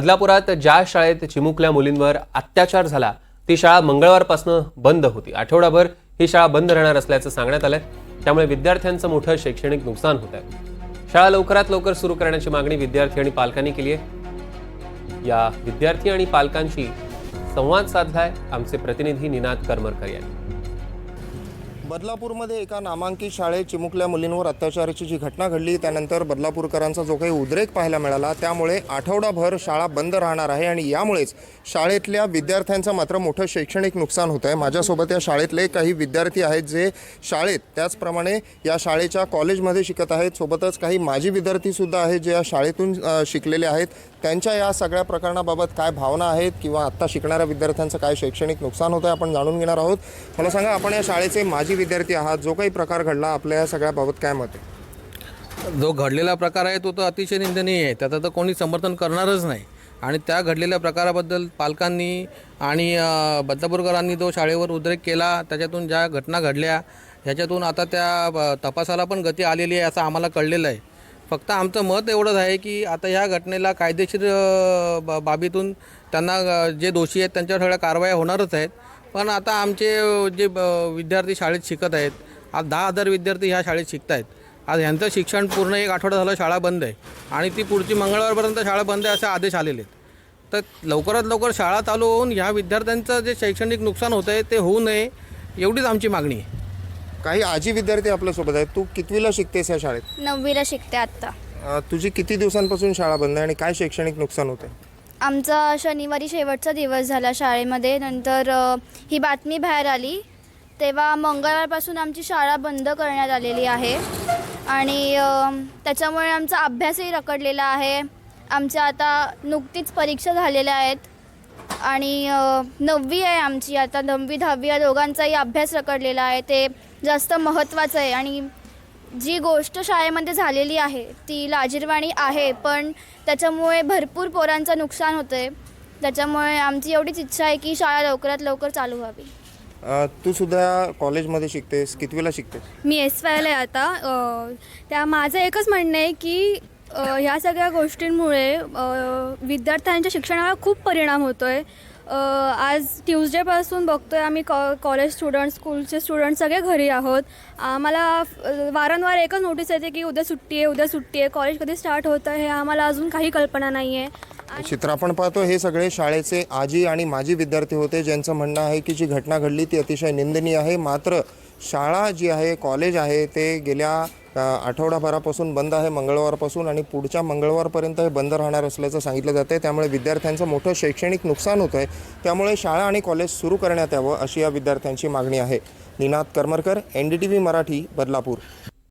बदलापुरात ज्या शाळेत चिमुकल्या मुलींवर अत्याचार झाला ती शाळा मंगळवारपासून बंद होती. आठवडाभर ही शाळा बंद राहणार असल्याचं सांगण्यात आलंय. त्यामुळे विद्यार्थ्यांचं मोठं शैक्षणिक नुकसान होत आहे शाळा लवकरात लवकर सुरू करण्याची मागणी विद्यार्थी आणि पालकांनी केली आहे. या विद्यार्थी आणि पालकांशी संवाद साधलाय आमचे प्रतिनिधी निनाद करमरकर यांनी. बदलापूरमध्ये एका नामांकित शाळेत चिमुकल्या मुलींवर अत्याचाराची जी घटना घडली त्यानंतर बदलापूरकरांचा जो काही उद्रेक पाहायला मिळाला त्यामुळे आठवडाभर शाळा बंद राहणार आहे आणि यामुळेच शाळेतल्या विद्यार्थ्यांचं मात्र मोठं शैक्षणिक नुकसान होत आहे. माझ्यासोबत या शाळेतले काही विद्यार्थी आहेत जे शाळेत त्याचप्रमाणे या शाळेच्या कॉलेजमध्ये शिकत आहेत. सोबतच काही माजी विद्यार्थीसुद्धा आहेत जे या शाळेतून शिकलेले आहेत. त्यांच्या या सगळ्या प्रकरणाबाबत काय भावना आहेत किंवा आत्ता शिकणाऱ्या विद्यार्थ्यांचं काय शैक्षणिक नुकसान होतं आहे आपण जाणून घेणार आहोत. मला सांगा आपण या शाळेचे माजी विद्यार्थी आहात जो काही प्रकार घडला आपल्या या सगळ्याबाबत काय मत आहे? जो घडलेला प्रकार आहे तो तर अतिशय निंदनीय आहे. त्याचं तर कोणी समर्थन करणारच नाही. आणि त्या घडलेल्या प्रकाराबद्दल पालकांनी आणि बदलापूरकरांनी जो शाळेवर उद्रेक केला त्याच्यातून ज्या घटना घडल्या ह्याच्यातून आता त्या तपासाला पण गती आलेली आहे असं आम्हाला कळलेलं आहे. फक्त आमचं मत एवढंच आहे की आता ह्या घटनेला कायदेशीर बाबीतून त्यांना जे दोषी आहेत त्यांच्यावर सगळ्या कारवाया होणारच आहेत. पण आता आमचे जे ब- विद्यार्थी शाळेत शिकत आहेत आज दहा हजार विद्यार्थी ह्या शाळेत शिकत आहेत आज ह्यांचं शिक्षण पूर्ण एक आठवडा झालं शाळा बंद आहे. आणि ती पुढची मंगळवारपर्यंत शाळा बंद आहे असे आदेश आलेले आहेत. तर लवकरात लवकर शाळा चालू होऊन ह्या विद्यार्थ्यांचं जे शैक्षणिक नुकसान होतं आहे ते होऊ नये एवढीच आमची मागणी आहे. काही आजी विद्यार्थी आपल्यासोबत आहेत. तू कितवीला शिकतेस या शाळेत? नववीला शिकते आत्ता. तुझी किती दिवसांपासून शाळा बंद आहे आणि काय शैक्षणिक नुकसान होते आमचा शनिवारी शेवटचा दिवस झाला शाळेमध्ये. नंतर ही बातमी बाहेर आली. तेव्हा मंगळवारपासून आमची शाळा बंद करण्यात आलेली आहे. आणि त्याच्यामुळे आमचा अभ्यासही रखडलेला आहे. आमच्या आता नुकतीच परीक्षा झालेल्या आहेत. आणि नववी आहे आमची. आता नववी दहावी या दोघांचाही अभ्यास रखडलेला आहे. ते जास्त महत्त्वाचं आहे. आणि जी गोष्ट शाळेमध्ये झालेली आहे ती लाजीरवाणी आहे पण त्याच्यामुळे भरपूर पोरांचं नुकसान होतं आहे त्याच्यामुळे आमची एवढीच इच्छा आहे की शाळा लवकरात लवकर चालू व्हावी. अ, तू सुद्धा कॉलेजमध्ये शिकतेस कितवीला शिकतेस? मी एस वायला आहे आता. अ, त्या माझं एकच म्हणणं आहे की अ, ह्या सगळ्या गोष्टींमुळे अ, विद्यार्थ्यांच्या शिक्षणावर खूप परिणाम होतो आहे आज ट्यूजडेपासून बघतो आहे आम्ही कॉ कॉलेज स्टुडंट स्कूलचे स्टुडंट सगळे घरी आहोत. आम्हाला वारंवार एकच नोटीस येते की उद्या सुट्टी आहे उद्या सुट्टी आहे. कॉलेज कधी स्टार्ट होतं हे आम्हाला अजून काही कल्पना नाही आहे चित्र आपण पाहतो हे सगळे शाळेचे आजी आणि माजी विद्यार्थी होते ज्यांचं म्हणणं आहे की जी घटना घडली ती अतिशय निंदनीय आहे. मात्र शाळा जी आहे कॉलेज आहे ते गेल्या आठवडाभरापासून बंद आहे मंगळवारपासून आणि पुढच्या मंगळवारपर्यंत हे बंद राहणार असल्याचं सांगितलं जातं आहे त्यामुळे विद्यार्थ्यांचं मोठं शैक्षणिक नुकसान होतं आहे त्यामुळे शाळा आणि कॉलेज सुरू करण्यात यावं अशी या विद्यार्थ्यांची मागणी आहे. Ninad Karmarkar N D T V Marathi Badlapur.